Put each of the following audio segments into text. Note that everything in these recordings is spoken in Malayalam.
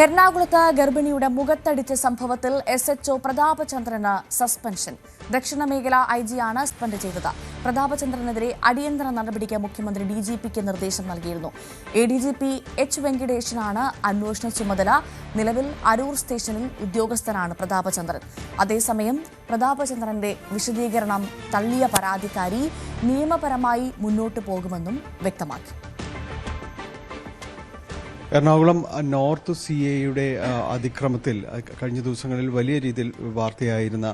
എറണാകുളത്ത് ഗർഭിണിയുടെ മുഖത്തടിച്ച സംഭവത്തിൽ എസ് എച്ച് ഒ പ്രതാപചന്ദ്രന് സസ്പെൻഷൻ. ദക്ഷിണ മേഖല ഐ ജിയാണ് സസ്പെൻഡ് ചെയ്തത്. പ്രതാപചന്ദ്രനെതിരെ അടിയന്തര നടപടിക്ക് മുഖ്യമന്ത്രി ഡി ജി പിക്ക് നിർദ്ദേശം നൽകിയിരുന്നു. A D G P H വെങ്കടേഷനാണ് അന്വേഷണ ചുമതല. നിലവിൽ അരൂർ സ്റ്റേഷനിൽ ഉദ്യോഗസ്ഥനാണ് പ്രതാപചന്ദ്രൻ. അതേസമയം പ്രതാപചന്ദ്രന്റെ വിശദീകരണം തള്ളിയ പരാതിക്കാരി നിയമപരമായി മുന്നോട്ടു പോകുമെന്നും വ്യക്തമാക്കി. എറണാകുളം നോർത്ത് സി എയുടെ അതിക്രമത്തിൽ കഴിഞ്ഞ ദിവസങ്ങളിൽ വലിയ രീതിയിൽ വാർത്തയായിരുന്ന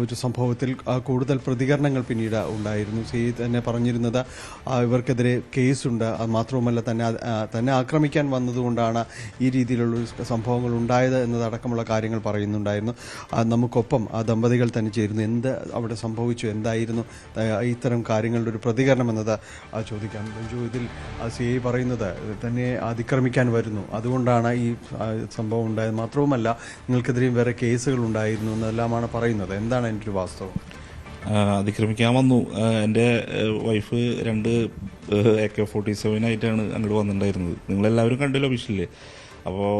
ഒരു സംഭവത്തിൽ കൂടുതൽ പ്രതികരണങ്ങൾ പിന്നീട് ഉണ്ടായിരുന്നു. സി തന്നെ പറഞ്ഞിരുന്നത് ഇവർക്കെതിരെ കേസുണ്ട്. അത് മാത്രവുമല്ല തന്നെ തന്നെ ആക്രമിക്കാൻ വന്നതുകൊണ്ടാണ് ഈ രീതിയിലുള്ള സംഭവങ്ങൾ ഉണ്ടായത് എന്നതടക്കമുള്ള കാര്യങ്ങൾ പറയുന്നുണ്ടായിരുന്നു. നമുക്കൊപ്പം ആ ദമ്പതികൾ തന്നെ ചേരുന്നു. എന്ത് അവിടെ സംഭവിച്ചു? എന്തായിരുന്നു? ഇത്തരം കാര്യങ്ങളുടെ ഒരു പ്രതികരണം എന്നത് ചോദിക്കാം. ഇതിൽ സി ഐ പറയുന്നത് തന്നെ അതിക്രമിക്കാൻ വരുന്നു. അതുകൊണ്ടാണ് ഈ സംഭവം ഉണ്ടായത്. മാത്രവുമല്ല നിങ്ങൾക്കെതിരെയും വേറെ കേസുകൾ ഉണ്ടായിരുന്നു എന്നെല്ലാമാണ് പറയുന്നത്. എന്താണ് എന്റെ ഒരു വാസ്തവം അതിക്രമിക്കാൻ വന്നു. എന്റെ വൈഫ് രണ്ട് എ കെ ഫോർട്ടി സെവനായിട്ടാണ് അങ്ങോട്ട് വന്നിട്ടുണ്ടായിരുന്നത്. നിങ്ങളെല്ലാവരും കണ്ടല്ലോ വിഷയില്ലേ അപ്പോൾ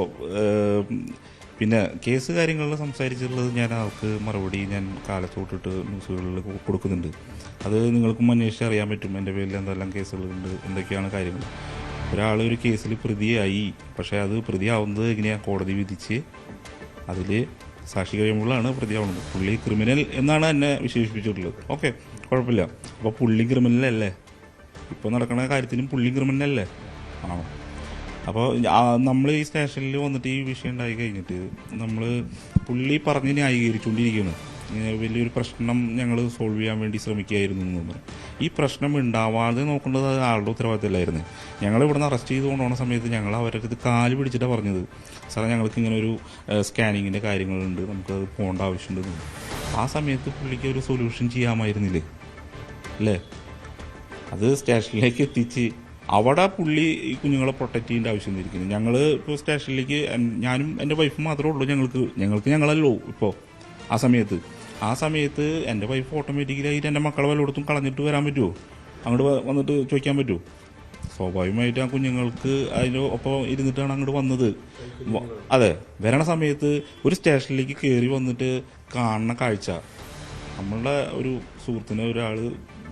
പിന്നെ കേസ് കാര്യങ്ങളിൽ സംസാരിച്ചിട്ടുള്ളത് ഞാൻ അവർക്ക് മറുപടി ഞാൻ കാലത്തോട്ടിട്ട് ന്യൂസുകളിൽ കൊടുക്കുന്നുണ്ട്. അത് നിങ്ങൾക്കും അന്വേഷിച്ച് അറിയാൻ പറ്റും. എന്റെ പേരിൽ എന്തെല്ലാം കേസുകളുണ്ട് എന്തൊക്കെയാണ് കാര്യങ്ങൾ. ഒരാൾ ഒരു കേസിൽ പ്രതിയായി. പക്ഷേ അത് പ്രതിയാവുന്നത് എങ്ങനെയാണ് കോടതി വിധിച്ച് അതിൽ സാക്ഷി കഴിയുമ്പോഴാണ് പ്രതിയാവുന്നത്. പുള്ളി ക്രിമിനൽ എന്നാണ് എന്നെ വിശേഷിപ്പിച്ചിട്ടുള്ളത്. ഓക്കെ കുഴപ്പമില്ല. അപ്പോൾ പുള്ളി ക്രിമിനൽ അല്ലേ ഇപ്പോൾ നടക്കുന്ന കാര്യത്തിനും പുള്ളി ക്രിമിനൽ അല്ലേ ആണോ അപ്പോൾ നമ്മൾ ഈ സ്റ്റേഷനിൽ വന്നിട്ട് ഈ വിഷയം ഉണ്ടായി കഴിഞ്ഞിട്ട് നമ്മൾ പുള്ളി പറഞ്ഞ് ന്യായീകരിച്ചുകൊണ്ടിരിക്കുകയാണ് ഇങ്ങനെ വലിയൊരു പ്രശ്നം ഞങ്ങൾ സോൾവ് ചെയ്യാൻ വേണ്ടി ശ്രമിക്കുകയായിരുന്നു എന്ന് പറഞ്ഞു ഈ പ്രശ്നം ഉണ്ടാവാതെ നോക്കേണ്ടത് അത് ആളുടെ ഉത്തരവാദിത്തമല്ലായിരുന്നു ഞങ്ങൾ ഇവിടുന്ന് അറസ്റ്റ് ചെയ്ത് കൊണ്ടുപോകുന്ന സമയത്ത് ഞങ്ങൾ അവരുടെ അടുത്ത് കാൽ പിടിച്ചിട്ടാണ് പറഞ്ഞത്. സാറേ ഞങ്ങൾക്ക് ഇങ്ങനെ ഒരു സ്കാനിങ്ങിന്റെ കാര്യങ്ങളുണ്ട്. നമുക്ക് പോകേണ്ട ആവശ്യമുണ്ട്. ആ സമയത്ത് പുള്ളിക്ക് ഒരു സൊല്യൂഷൻ ചെയ്യാമായിരുന്നില്ലേ? അല്ലേ? അത് സ്റ്റേഷനിലേക്ക് എത്തിച്ച് അവിടെ പുള്ളി ഈ കുഞ്ഞുങ്ങളെ പ്രൊട്ടക്ട് ചെയ്യേണ്ട ആവശ്യം ഇരിക്കുന്നു ഞങ്ങൾ ഇപ്പോൾ സ്റ്റേഷനിലേക്ക് ഞാനും എന്റെ വൈഫും മാത്രമേ ഉള്ളൂ ഞങ്ങൾക്ക്. ഞങ്ങൾക്ക് ഞങ്ങളല്ലോ ഇപ്പോൾ ആ സമയത്ത്. ആ സമയത്ത് എന്റെ വൈഫ് ഓട്ടോമാറ്റിക്കലായിട്ട് എന്റെ മക്കളെ വല്ലയിടത്തും കളഞ്ഞിട്ട് വരാൻ പറ്റുമോ അങ്ങോട്ട് വന്നിട്ട് ചോദിക്കാൻ പറ്റുമോ സ്വാഭാവികമായിട്ട് ആ കുഞ്ഞുങ്ങൾക്ക് അതിന്റെ ഒപ്പം ഇരുന്നിട്ടാണ് അങ്ങോട്ട് വന്നത്. അതെ വരണ സമയത്ത് ഒരു സ്റ്റേഷനിലേക്ക് കയറി വന്നിട്ട് കാണുന്ന കാഴ്ച. നമ്മളുടെ ഒരു സുഹൃത്തിനെ ഒരാൾ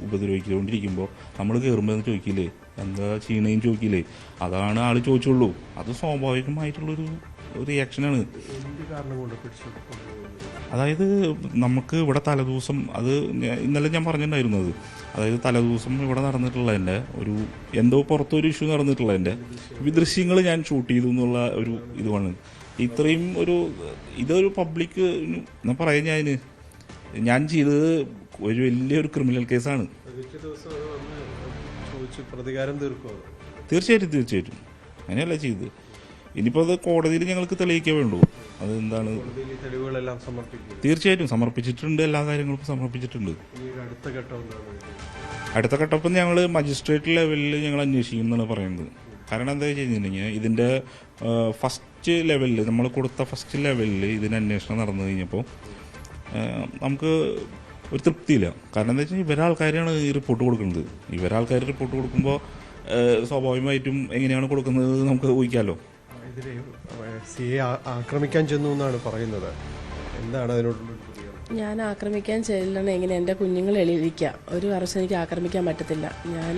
ഉപദ്രവിച്ചുകൊണ്ടിരിക്കുമ്പോൾ നമ്മൾ കയറുമ്പോൾ ചോദിക്കില്ലേ? എന്താ ചെയ്യണേന്ന് ചോദിക്കില്ലേ? അതാണ് ആൾ ചോദിച്ചുള്ളൂ. അത് സ്വാഭാവികമായിട്ടുള്ളൊരു റിയാക്ഷനാണ് അതായത് നമുക്ക് ഇവിടെ തലേദിവസം അത് ഇന്നലെ ഞാൻ പറഞ്ഞിട്ടുണ്ടായിരുന്നത് അതായത് തലേദിവസം ഇവിടെ നടന്നിട്ടുള്ളതിന്റെ ഒരു എന്തോ പുറത്തൊരു ഇഷ്യൂ നടന്നിട്ടുള്ളതിന്റെ ഈ ദൃശ്യങ്ങൾ ഞാൻ ഷൂട്ട് ചെയ്തു എന്നുള്ള ഒരു ഇതുമാണ്. ഇത്രയും ഒരു ഇതൊരു പബ്ലിക് ഞാൻ പറയാം ഞാൻ ഞാൻ ചെയ്തത് ഒരു വലിയൊരു ക്രിമിനൽ കേസാണ് പ്രതികാരം തീർക്കും തീർച്ചയായിട്ടും തീർച്ചയായിട്ടും. അങ്ങനെയല്ല ചെയ്തത്. ഇനിയിപ്പോൾ അത് കോടതിയിൽ ഞങ്ങൾക്ക് തെളിയിക്കേ വേണ്ടൂ. അതെന്താണ്? തെളിവുകളെല്ലാം സമർപ്പിക്കും. തീർച്ചയായിട്ടും സമർപ്പിച്ചിട്ടുണ്ട് എല്ലാ കാര്യങ്ങളും സമർപ്പിച്ചിട്ടുണ്ട്. അടുത്ത ഘട്ടപ്പം ഞങ്ങൾ മജിസ്ട്രേറ്റ് ലെവലിൽ ഞങ്ങൾ അന്വേഷിക്കും എന്നാണ് പറയുന്നത്. കാരണം എന്താ വെച്ച് കഴിഞ്ഞിട്ടുണ്ടെങ്കിൽ ഇതിന്റെ ഫസ്റ്റ് ലെവലിൽ നമ്മൾ കൊടുത്ത ഫസ്റ്റ് ലെവലിൽ ഇതിന് അന്വേഷണം നടന്നു കഴിഞ്ഞപ്പോൾ നമുക്ക് ഒരു തൃപ്തിയില്ല. കാരണം എന്താ വെച്ചാൽ ഇവരാൾക്കാരാണ് ഈ റിപ്പോർട്ട് കൊടുക്കുന്നത്. ഇവരാൾക്കാർ റിപ്പോർട്ട് കൊടുക്കുമ്പോൾ സ്വാഭാവികമായിട്ടും എങ്ങനെയാണ് കൊടുക്കുന്നത് നമുക്ക് ഊഹിക്കാമല്ലോ ഇതിലെ സി എ ആക്രമിക്കാൻ ചെന്നു എന്നാണ് പറയുന്നത്. എന്താണ് അതിനോടുള്ള ഞാൻ ആക്രമിക്കാൻ ചെല്ലണം എങ്ങനെ എന്റെ കുഞ്ഞുങ്ങൾ എളിയിക്കാം ഒരു വർഷം എനിക്ക് ആക്രമിക്കാൻ പറ്റത്തില്ല. ഞാൻ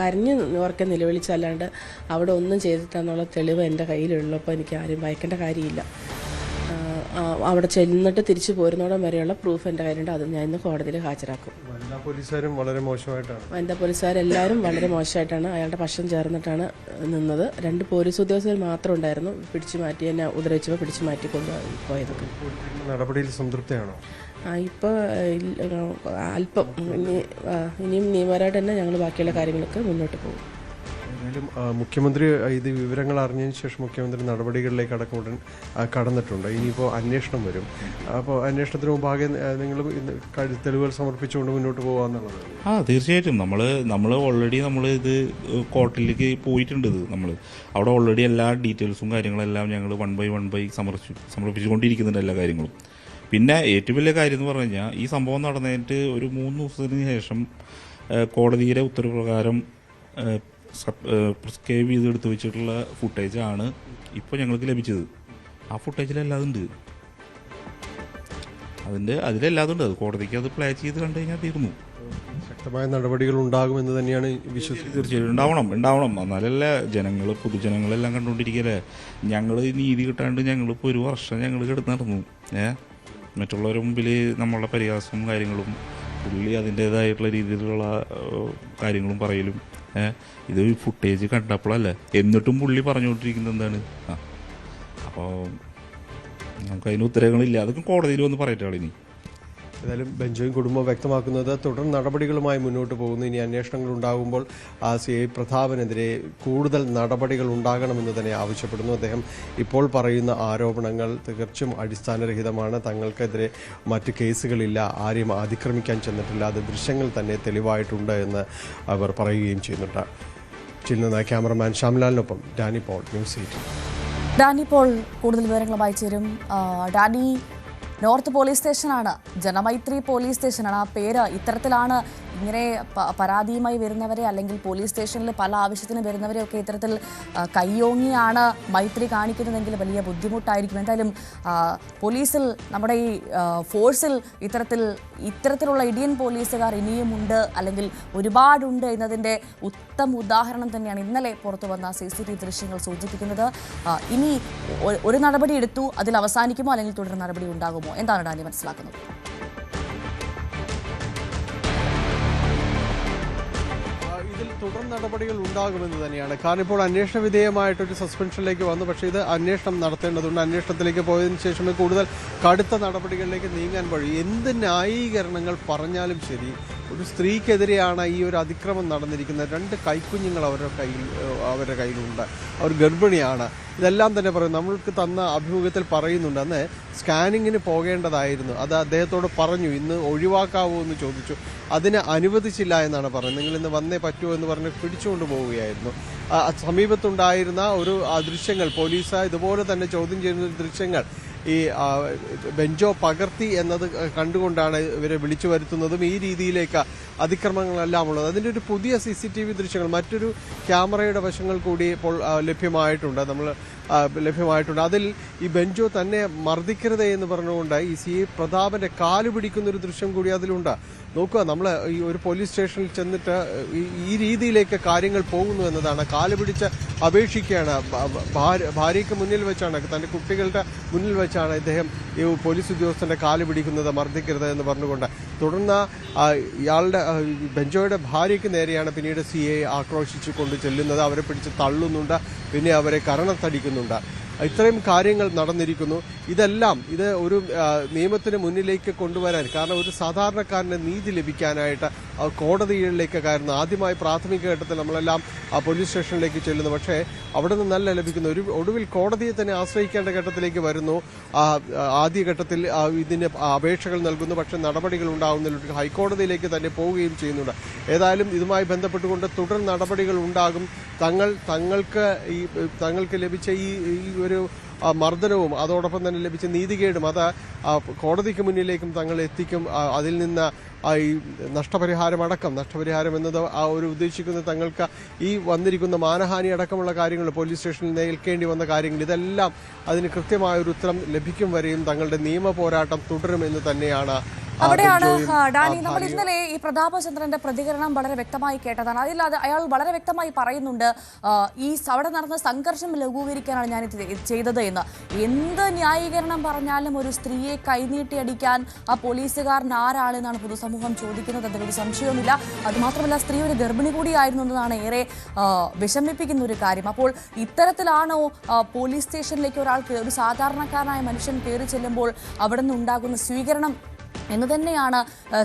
കരഞ്ഞ് ഓർക്കെ നിലവിളിച്ചല്ലാണ്ട് അവിടെ ഒന്നും ചെയ്തിട്ടെന്നുള്ള തെളിവ് എന്റെ കയ്യിലുള്ളപ്പോൾ എനിക്ക് ആരും ഭയക്കേണ്ട കാര്യമില്ല. അവിടെ ചെന്നിട്ട് തിരിച്ചു പോരുന്നോടം വരെയുള്ള പ്രൂഫ് എന്റെ കയ്യിലുണ്ട്. അത് ഞാൻ ഇന്ന് കോടതിയിൽ ഹാജരാക്കും. പോലീസുകാരും വളരെ മോശമായിട്ടാണ്. വനിതാ പോലീസുകാരെല്ലാവരും വളരെ മോശമായിട്ടാണ് അയാളുടെ പക്ഷം ചേർന്നിട്ടാണ് നിന്നത്. രണ്ട് പോലീസ് ഉദ്യോഗസ്ഥർ മാത്രം ഉണ്ടായിരുന്നു. പിടിച്ചു മാറ്റി എന്നെ ഉപദ്രവിച്ചപ്പോൾ പിടിച്ചു മാറ്റി കൊണ്ട് പോയതൊക്കെ നടപടിയിൽ സംതൃപ്തിയാണോ? ആ ഇപ്പോൾ അല്പം ഇനി ഇനിയും നിയമപരമായിട്ട് തന്നെ ഞങ്ങൾ ബാക്കിയുള്ള കാര്യങ്ങളൊക്കെ മുന്നോട്ട് പോകും. എന്തായാലും മുഖ്യമന്ത്രി ഇത് വിവരങ്ങൾ അറിഞ്ഞതിന് ശേഷം മുഖ്യമന്ത്രി നടപടികളിലേക്ക് അടക്കം ഉടൻ കടന്നിട്ടുണ്ട്. ഇനിയിപ്പോൾ അന്വേഷണം വരും. അപ്പോൾ അന്വേഷണത്തിന് മുമ്പാകെ നിങ്ങൾ തെളിവുകൾ സമർപ്പിച്ചുകൊണ്ട് മുന്നോട്ട് പോകാമെന്നുള്ളത് ആ തീർച്ചയായിട്ടും. നമ്മൾ നമ്മൾ ഓൾറെഡി നമ്മൾ ഇത് കോർട്ടിലേക്ക് പോയിട്ടുണ്ട് ഇത് നമ്മൾ അവിടെ ഓൾറെഡി എല്ലാ ഡീറ്റെയിൽസും കാര്യങ്ങളെല്ലാം ഞങ്ങൾ വൺ ബൈ വൺ ബൈ സമർപ്പിച്ചു സമർപ്പിച്ചുകൊണ്ടിരിക്കുന്നുണ്ട് എല്ലാ കാര്യങ്ങളും. പിന്നെ ഏറ്റവും വലിയ കാര്യം എന്ന് പറഞ്ഞു കഴിഞ്ഞാൽ ഈ സംഭവം നടന്നിട്ട് ഒരു മൂന്ന് ദിവസത്തിന് ശേഷം കോടതിയുടെ ഉത്തരവ് പ്രകാരം പ്രിസ്ക്രൈബ് ചെയ്ത് എടുത്തു വെച്ചിട്ടുള്ള ഫുട്ടേജ് ആണ് ഇപ്പോൾ ഞങ്ങൾക്ക് ലഭിച്ചത്. ആ ഫുട്ടേജിലെല്ലാം ഉണ്ട്. അതിന്റെ അതിലെല്ലാം ഉണ്ട്. അത് കോടതിക്ക് അത് പ്ലേ ചെയ്ത് കണ്ടു കഴിഞ്ഞാൽ തീർന്നു. ശക്തമായ നടപടികൾ ഉണ്ടാകുമെന്ന് തന്നെയാണ് വിശ്വസിക്കുന്നത്. തീർച്ചയായും ഉണ്ടാവണം ഉണ്ടാവണം. എന്നാലല്ലേ ജനങ്ങൾ പൊതുജനങ്ങളെല്ലാം കണ്ടുകൊണ്ടിരിക്കല്ലേ? ഞങ്ങൾ നീതി കിട്ടാണ്ട് ഞങ്ങളിപ്പോൾ ഒരു വർഷം ഞങ്ങൾ കിടന്ന് നടന്നു ഏ? മറ്റുള്ളവരുടെ മുമ്പിൽ നമ്മളുടെ പരിഹാസവും കാര്യങ്ങളും പുള്ളി അതിന്റേതായിട്ടുള്ള രീതിയിലുള്ള കാര്യങ്ങളും പറയലും ഇത് ഫുട്ടേജ് കണ്ടപ്പോഴല്ലേ എന്നിട്ടും പുള്ളി പറഞ്ഞുകൊണ്ടിരിക്കുന്നത് എന്താണ്? ആ. അപ്പോൾ നമുക്ക് അതിന് ഉത്തരങ്ങളില്ല അതൊക്കെ കോടതിയിൽ വന്ന് പറയട്ടെ ആളിനി. ഏതായാലും ബെഞ്ചോയും കുടുംബം വ്യക്തമാക്കുന്നത് തുടർ നടപടികളുമായി മുന്നോട്ട് പോകുന്നു. ഇനി അന്വേഷണങ്ങൾ ഉണ്ടാകുമ്പോൾ സി ഐ പ്രതാപനെതിരെ കൂടുതൽ നടപടികൾ ഉണ്ടാകണമെന്ന് തന്നെ ആവശ്യപ്പെടുന്നു. അദ്ദേഹം ഇപ്പോൾ പറയുന്ന ആരോപണങ്ങൾ തികച്ചും അടിസ്ഥാനരഹിതമാണ്. തങ്ങൾക്കെതിരെ മറ്റ് കേസുകളില്ല. ആരെയും അതിക്രമിക്കാൻ ചെന്നിട്ടില്ല. അത് ദൃശ്യങ്ങൾ തന്നെ തെളിവായിട്ടുണ്ട് എന്ന് അവർ പറയുകയും ചെയ്യുന്നുണ്ട്. ചെല്ലുന്ന ക്യാമറമാൻ ശ്യാംലാലിനൊപ്പം Dani Paul news Dani Paul കൂടുതൽ വിവരങ്ങളുമായി ചേരും. ഡാനി നോർത്ത് പോലീസ് സ്റ്റേഷനാണ്. ജനമൈത്രി പോലീസ് സ്റ്റേഷനാണ് ആ പേര്. ഇത്തരത്തിലാണ് ഇങ്ങനെ പരാതിയുമായി വരുന്നവരെ അല്ലെങ്കിൽ പോലീസ് സ്റ്റേഷനിൽ പല ആവശ്യത്തിന് വരുന്നവരെ ഒക്കെ ഇത്തരത്തിൽ കയ്യോങ്ങിയാണ് മൈത്രി കാണിക്കുന്നതെങ്കിൽ വലിയ ബുദ്ധിമുട്ടായിരിക്കും. എന്തായാലും പോലീസിൽ നമ്മുടെ ഈ ഫോഴ്സിൽ ഇത്തരത്തിൽ ഇത്തരത്തിലുള്ള ഇടിയൻ പോലീസുകാർ ഇനിയുമുണ്ട് അല്ലെങ്കിൽ ഒരുപാടുണ്ട് എന്നതിന്റെ ഉത്തമ ഉദാഹരണം തന്നെയാണ് ഇന്നലെ പുറത്തു വന്ന സി സി ടി ദൃശ്യങ്ങൾ സൂചിപ്പിക്കുന്നത്. ഇനി ഒരു നടപടി എടുത്തു അതിൽ അവസാനിക്കുമോ അല്ലെങ്കിൽ തുടർ നടപടി ഉണ്ടാകുമോ? എന്താണ് ഡാനി മനസ്സിലാക്കുന്നത്? തുടർ നടപടികൾ ഉണ്ടാകുമെന്ന് തന്നെയാണ്. കാരണം ഇപ്പോൾ അന്വേഷണ വിധേയമായിട്ടൊരു സസ്പെൻഷനിലേക്ക് വന്നു. പക്ഷേ ഇത് അന്വേഷണം നടത്തേണ്ടതുണ്ട്. അന്വേഷണത്തിലേക്ക് പോയതിനു ശേഷമേ കൂടുതൽ കടുത്ത നടപടികളിലേക്ക് നീങ്ങാൻ വഴി എന്ത് ന്യായീകരണങ്ങൾ പറഞ്ഞാലും ശരി ഒരു സ്ത്രീക്കെതിരെയാണ് ഈ ഒരു അതിക്രമം നടന്നിരിക്കുന്നത്. രണ്ട് കൈക്കുഞ്ഞുങ്ങൾ അവരുടെ കയ്യിൽ അവരുടെ കയ്യിലുണ്ട്. അവർ ഗർഭിണിയാണ്. ഇതെല്ലാം തന്നെ പറയും നമ്മൾക്ക് തന്ന അഭിമുഖത്തിൽ പറയുന്നുണ്ട്. അന്ന് സ്കാനിങ്ങിന് പോകേണ്ടതായിരുന്നു. അത് അദ്ദേഹത്തോട് പറഞ്ഞു ഇന്ന് ഒഴിവാക്കാവോ എന്ന് ചോദിച്ചു. അതിനെ അനുവദിച്ചില്ല എന്നാണ് പറയുന്നത് നിങ്ങൾ ഇന്ന് വന്നേ പറ്റുമോ എന്ന് പറഞ്ഞ് പിടിച്ചുകൊണ്ട് പോവുകയായിരുന്നു. സമീപത്തുണ്ടായിരുന്ന ഒരു ദൃശ്യങ്ങൾ പോലീസ് ഇതുപോലെ തന്നെ ചോദ്യം ചെയ്യുന്ന ദൃശ്യങ്ങൾ ഈ ബെഞ്ചോ പകർത്തി എന്നത് കണ്ടുകൊണ്ടാണ് ഇവരെ വിളിച്ചു വരുത്തുന്നതും ഈ രീതിയിലേക്ക് അതിക്രമങ്ങളെല്ലാം ഉള്ളത്. അതിന്റെ ഒരു പുതിയ സി സി ടി വി ദൃശ്യങ്ങൾ മറ്റൊരു ക്യാമറയുടെ വശങ്ങൾ കൂടി ഇപ്പോൾ ലഭ്യമായിട്ടുണ്ട്. നമ്മൾ ലഭ്യമായിട്ടുണ്ട്. അതിൽ ഈ ബെഞ്ചോ തന്നെ മർദ്ദിക്കരുത് എന്ന് പറഞ്ഞുകൊണ്ട് ഈ സി പ്രതാപന്റെ കാൽ പിടിക്കുന്ന ഒരു ദൃശ്യം കൂടി അതിലുണ്ട്. നോക്കുക നമ്മൾ ഈ ഒരു പോലീസ് സ്റ്റേഷനിൽ ചെന്നിട്ട് ഈ- രീതിയിലേക്ക് കാര്യങ്ങൾ പോകുന്നു എന്നതാണ്. കാൽ പിടിച്ച് അപേക്ഷിക്കുകയാണ്. ഭാര്യയ്ക്ക് മുന്നിൽ വെച്ചാണ് തന്റെ കുട്ടികളുടെ മുന്നിൽ വെച്ചാണ് ഇദ്ദേഹം ഈ പോലീസ് ഉദ്യോഗസ്ഥന്റെ കാൽ പിടിക്കുന്നത് മർദ്ദിക്കരുത് എന്ന് പറഞ്ഞുകൊണ്ട്. തുടർന്ന് ഇയാളുടെ ബെഞ്ചോയുടെ ഭാര്യയ്ക്ക് നേരെയാണ് പിന്നീട് സി എ ആക്രോശിച്ചു കൊണ്ട് ചെല്ലുന്നത്. അവരെ പിടിച്ച് തള്ളുന്നുണ്ട്. പിന്നെ അവരെ കരണത്തടിക്കുന്നുണ്ട്. ഇത്രയും കാര്യങ്ങൾ നടന്നിരിക്കുന്നു. ഇതെല്ലാം ഇത് ഒരു നിയമത്തിന് മുന്നിലേക്ക് കൊണ്ടുവരാൻ കാരണം ഒരു സാധാരണക്കാരന് നീതി ലഭിക്കാനായിട്ട് ആ കോടതികളിലേക്ക് കയറുന്നു ആദ്യമായി പ്രാഥമിക ഘട്ടത്തിൽ നമ്മളെല്ലാം ആ പോലീസ് സ്റ്റേഷനിലേക്ക് ചെല്ലുന്നു. പക്ഷേ അവിടെ നിന്നല്ല ലഭിക്കുന്നു ഒരു ഒടുവിൽ കോടതിയെ തന്നെ ആശ്രയിക്കേണ്ട ഘട്ടത്തിലേക്ക് വരുന്നു. ആദ്യഘട്ടത്തിൽ ഇതിന് അപേക്ഷകൾ നൽകുന്നു. പക്ഷേ നടപടികൾ ഉണ്ടാകുന്നില്ല ഹൈക്കോടതിയിലേക്ക് തന്നെ പോവുകയും ചെയ്യുന്നുണ്ട്. ഏതായാലും ഇതുമായി ബന്ധപ്പെട്ടുകൊണ്ട് തുടർ നടപടികൾ ഉണ്ടാകും. തങ്ങൾ തങ്ങൾക്ക് ഈ തങ്ങൾക്ക് ലഭിച്ച ഈ ഒരു മർദ്ദനവും അതോടൊപ്പം തന്നെ ലഭിച്ച നീതികേടും അത് കോടതിക്ക് മുന്നിലേക്കും തങ്ങൾ എത്തിക്കും. അതിൽ നിന്ന് ഈ നഷ്ടപരിഹാരം അടക്കം നഷ്ടപരിഹാരം എന്നത് ആ ഒരു ഉദ്ദേശിക്കുന്ന തങ്ങൾക്ക് ഈ വന്നിരിക്കുന്ന മാനഹാനി അടക്കമുള്ള കാര്യങ്ങൾ പോലീസ് സ്റ്റേഷനിൽ നേൽക്കേണ്ടി വന്ന കാര്യങ്ങൾ ഇതെല്ലാം അതിന് കൃത്യമായൊരു ഉത്തരം ലഭിക്കും വരെയും തങ്ങളുടെ നിയമ പോരാട്ടം തുടരുമെന്ന് തന്നെയാണ് അവിടെയാണ് ഡാനി നമ്മൾ ഇന്നലെ ഈ പ്രതാപചന്ദ്രന്റെ പ്രതികരണം വളരെ വ്യക്തമായി കേട്ടതാണ്. അതിൽ അത് അയാൾ വളരെ വ്യക്തമായി പറയുന്നുണ്ട് ഈ അവിടെ നടന്ന സംഘർഷം ലഘൂകരിക്കാനാണ് ഞാൻ ഇത് ചെയ്തത് എന്ന്. എന്ത് ന്യായീകരണം പറഞ്ഞാലും ഒരു സ്ത്രീയെ കൈനീട്ടി അടിക്കാൻ ആ പോലീസുകാരൻ ആരാളെന്നാണ് പൊതുസമൂഹം ചോദിക്കുന്നത് അതിലൊരു സംശയവുമില്ല. അതുമാത്രമല്ല സ്ത്രീ ഒരു ഗർഭിണി കൂടിയായിരുന്നു എന്നതാണ് ഏറെ വിഷമിപ്പിക്കുന്ന ഒരു കാര്യം. അപ്പോൾ ഇത്തരത്തിലാണോ പോലീസ് സ്റ്റേഷനിലേക്ക് ഒരാൾ ഒരു സാധാരണക്കാരനായ മനുഷ്യൻ കയറി ചെല്ലുമ്പോൾ അവിടെ നിന്ന് ഉണ്ടാകുന്ന സ്വീകരണം എന്ന് തന്നെയാണ്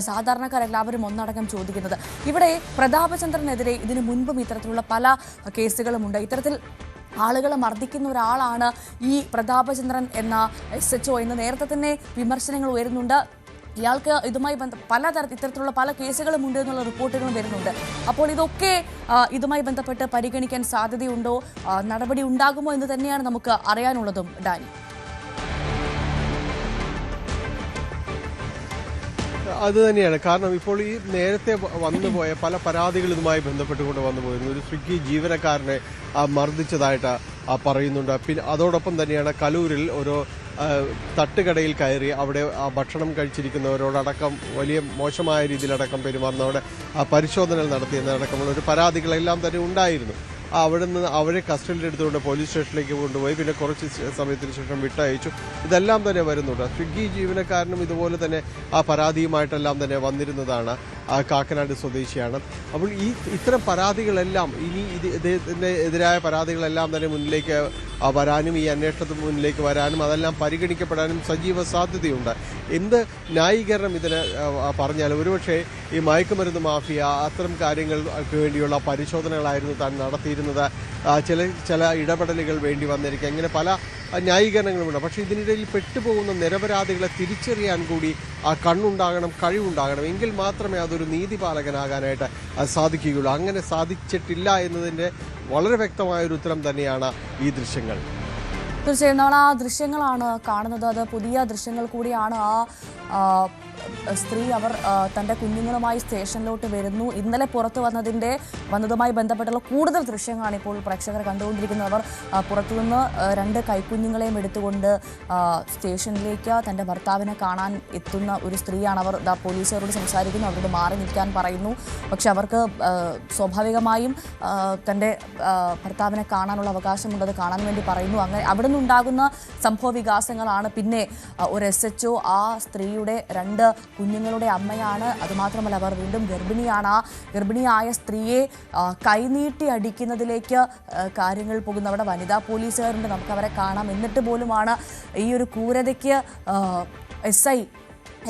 സാധാരണക്കാരെല്ലാവരും ഒന്നടങ്കം ചോദിക്കുന്നത്. ഇവിടെ പ്രതാപചന്ദ്രനെതിരെ ഇതിനു മുൻപും ഇത്തരത്തിലുള്ള പല കേസുകളുമുണ്ട്. ഇത്തരത്തിൽ ആളുകളെ മർദ്ദിക്കുന്ന ഒരാളാണ് ഈ പ്രതാപചന്ദ്രൻ എന്ന എസ് എച്ച് ഒ എന്ന് നേരത്തെ തന്നെ വിമർശനങ്ങൾ ഉയരുന്നുണ്ട്. ഇയാൾക്ക് ഇതുമായി ബന്ധ പലതര ഇത്തരത്തിലുള്ള പല കേസുകളും ഉണ്ട് എന്നുള്ള റിപ്പോർട്ടുകളും വരുന്നുണ്ട്. അപ്പോൾ ഇതൊക്കെ ഇതുമായി ബന്ധപ്പെട്ട് പരിഗണിക്കാൻ സാധ്യതയുണ്ടോ? നടപടി ഉണ്ടാകുമോ എന്ന് തന്നെയാണ് നമുക്ക് അറിയാനുള്ളതും ഡാനി. അത് തന്നെയാണ്. കാരണം ഇപ്പോൾ ഈ നേരത്തെ വന്നു വന്നുപോയ പല പരാതികൾ ഇതുമായി ബന്ധപ്പെട്ടുകൊണ്ട് വന്നു പോയിരുന്നു. ഒരു സ്വിഗ്ഗി ജീവനക്കാരനെ മർദ്ദിച്ചതായിട്ട് പറയുന്നുണ്ട്. പിന്നെ അതോടൊപ്പം തന്നെയാണ് കലൂരിൽ ഒരു തട്ടുകടയിൽ കയറി അവിടെ ആ ഭക്ഷണം കഴിച്ചിരിക്കുന്നവരോടക്കം വലിയ മോശമായ രീതിയിലടക്കം പെരുമാറുന്നവരുടെ പരിശോധനകൾ നടത്തിയെന്നടക്കമുള്ള ഒരു പരാതികളെല്ലാം തന്നെ ഉണ്ടായിരുന്നു. അവിടെ നിന്ന് അവരെ കസ്റ്റഡിയിൽ എടുത്തുകൊണ്ട് പോലീസ് സ്റ്റേഷനിലേക്ക് കൊണ്ടുപോയി. പിന്നെ കുറച്ച് സമയത്തിന് ശേഷം വിട്ടയച്ചു. ഇതെല്ലാം തന്നെ വരുന്നുണ്ട്. സ്വിഗ്ഗി ജീവനക്കാരനും ഇതുപോലെ തന്നെ ആ പരാതിയുമായിട്ടെല്ലാം തന്നെ വന്നിരുന്നതാണ് കാക്കനാട് സ്വദേശിയാണ്. അപ്പോൾ ഈ ഇത്തരം പരാതികളെല്ലാം ഇനി ഇത് ഇദ്ദേഹത്തിന്റെ എതിരായ പരാതികളെല്ലാം തന്നെ മുന്നിലേക്ക് വരാനും ഈ അന്വേഷണത്തിന് മുന്നിലേക്ക് വരാനും അതെല്ലാം പരിഗണിക്കപ്പെടാനും സജീവ സാധ്യതയുണ്ട്. എന്ത് ന്യായീകരണം ഇതിന് പറഞ്ഞാലും ഒരുപക്ഷേ ഈ മയക്കുമരുന്ന് മാഫിയ അത്തരം കാര്യങ്ങൾക്ക് വേണ്ടിയുള്ള പരിശോധനകളായിരുന്നു താൻ നടത്തിയിരുന്നത്. ആ, ചില ചില ഇടപെടലുകൾ വേണ്ടി വന്നിരിക്കുക. ഇങ്ങനെ പല ന്യായീകരണങ്ങളുമുണ്ട്. പക്ഷേ ഇതിനിടയിൽ പെട്ടുപോകുന്ന നിരപരാധികളെ തിരിച്ചറിയാൻ കൂടി ആ കണ്ണുണ്ടാകണം കഴിവുണ്ടാകണം. എങ്കിൽ മാത്രമേ അതൊരു നീതിപാലകനാകാനായിട്ട് സാധിക്കുകയുള്ളൂ. അങ്ങനെ സാധിച്ചിട്ടില്ല എന്നതിന്റെ വളരെ വ്യക്തമായൊരു ഉത്തരം തന്നെയാണ് ഈ ദൃശ്യങ്ങൾ. തീർച്ചയായും. നമ്മൾ ആ ദൃശ്യങ്ങളാണ് കാണുന്നത്. അത് പുതിയ ദൃശ്യങ്ങൾ കൂടിയാണ് ആ, സ്ത്രീ അവർ തന്റെ കുഞ്ഞുങ്ങളുമായി സ്റ്റേഷനിലോട്ട് വരുന്നു. ഇന്നലെ പുറത്തു വന്നതിന്റെ വന്നതുമായി ബന്ധപ്പെട്ടുള്ള കൂടുതൽ ദൃശ്യങ്ങളാണ് ഇപ്പോൾ പ്രേക്ഷകർ കണ്ടുകൊണ്ടിരിക്കുന്നത്. അവർ പുറത്തു പുറത്തുനിന്ന് രണ്ട് കൈക്കുഞ്ഞുങ്ങളെയും എടുത്തുകൊണ്ട് സ്റ്റേഷനിലേക്ക് തന്റെ ഭർത്താവിനെ കാണാൻ എത്തുന്ന ഒരു സ്ത്രീയാണ് അവർ. പോലീസുകാരോട് സംസാരിക്കുന്നു. അവരോട് മാറി നിൽക്കാൻ പറയുന്നു. പക്ഷെ അവർക്ക് സ്വാഭാവികമായും തന്റെ ഭർത്താവിനെ കാണാനുള്ള അവകാശമുണ്ട്. അത് കാണാൻ വേണ്ടി പറയുന്നു. അങ്ങനെ അവിടെ നിന്നുണ്ടാകുന്ന സംഭവ വികാസങ്ങളാണ് പിന്നെ ഒരു എസ് എച്ച് ആ സ്ത്രീയുടെ രണ്ട് കുഞ്ഞുങ്ങളുടെ അമ്മയാണ്. അതുമാത്രമല്ല അവർ വീണ്ടും ഗർഭിണിയാണ്. ഗർഭിണിയായ സ്ത്രീയെ കൈനീട്ടി അടിക്കുന്നതിലേക്ക് കാര്യങ്ങൾ പോകുന്നു അവിടെ വനിതാ പോലീസുകാരുണ്ട്. നമുക്ക് അവരെ കാണാം. എന്നിട്ട് പോലുമാണ് ഈ ഒരു ക്രൂരതയ്ക്ക് S I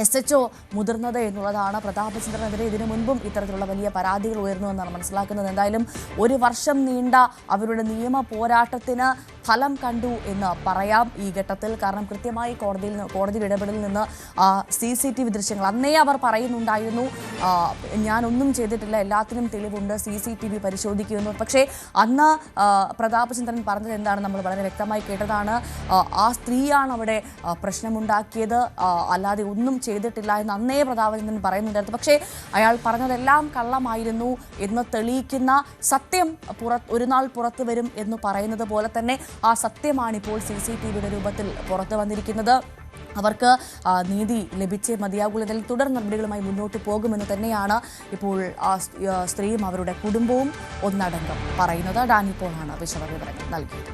S H O മുതിർന്നത് എന്നുള്ളതാണ് പ്രതാപചന്ദ്രനെതിരെ ഇതിനു മുൻപും ഇത്തരത്തിലുള്ള വലിയ പരാതികൾ ഉയർന്നു എന്നാണ് മനസ്സിലാക്കുന്നത്. എന്തായാലും ഒരു വർഷം നീണ്ട അവരുടെ നിയമ പോരാട്ടത്തിന് ഫലം കണ്ടു എന്ന് പറയാം ഈ ഘട്ടത്തിൽ. കാരണം കൃത്യമായി കോടതിയിൽ നിന്ന് കോടതി ഇടപെടലിൽ നിന്ന് സി സി ടി വി ദൃശ്യങ്ങൾ അന്നേ അവർ പറയുന്നുണ്ടായിരുന്നു. ഞാനൊന്നും ചെയ്തിട്ടില്ല എല്ലാത്തിനും തെളിവുണ്ട് സി സി ടി വി പരിശോധിക്കുമെന്ന് പക്ഷേ അന്ന് പ്രതാപചന്ദ്രൻ പറഞ്ഞത് എന്താണ് നമ്മൾ വളരെ വ്യക്തമായി കേട്ടതാണ്. ആ, സ്ത്രീയാണ് അവിടെ പ്രശ്നമുണ്ടാക്കിയത്. അല്ലാതെ ഒന്നും ചെയ്തിട്ടില്ല എന്ന് അന്നേ പ്രതാപചന്ദ്രൻ പറയുന്നുണ്ടായിരുന്നു. പക്ഷേ അയാൾ പറഞ്ഞതെല്ലാം കള്ളമായിരുന്നു എന്ന് തെളിയിക്കുന്ന സത്യം പുറ ഒരു നാൾ പുറത്തു വരും എന്ന് പറയുന്നത് പോലെ തന്നെ ആ സത്യമാണ് ഇപ്പോൾ സി സി ടി വിയുടെ രൂപത്തിൽ പുറത്തു വന്നിരിക്കുന്നത്. അവർക്ക് നീതി ലഭിച്ചേ മതിയാകുള്ളൂ. ഇതിൽ തുടർ നടപടികളുമായി മുന്നോട്ട് പോകുമെന്ന് തന്നെയാണ് ഇപ്പോൾ ആ സ്ത്രീയും അവരുടെ കുടുംബവും ഒന്നടങ്കം പറയുന്നത്. ഡാനിപ്പോളാണ് വിശദവിവരങ്ങൾ നൽകിയത്.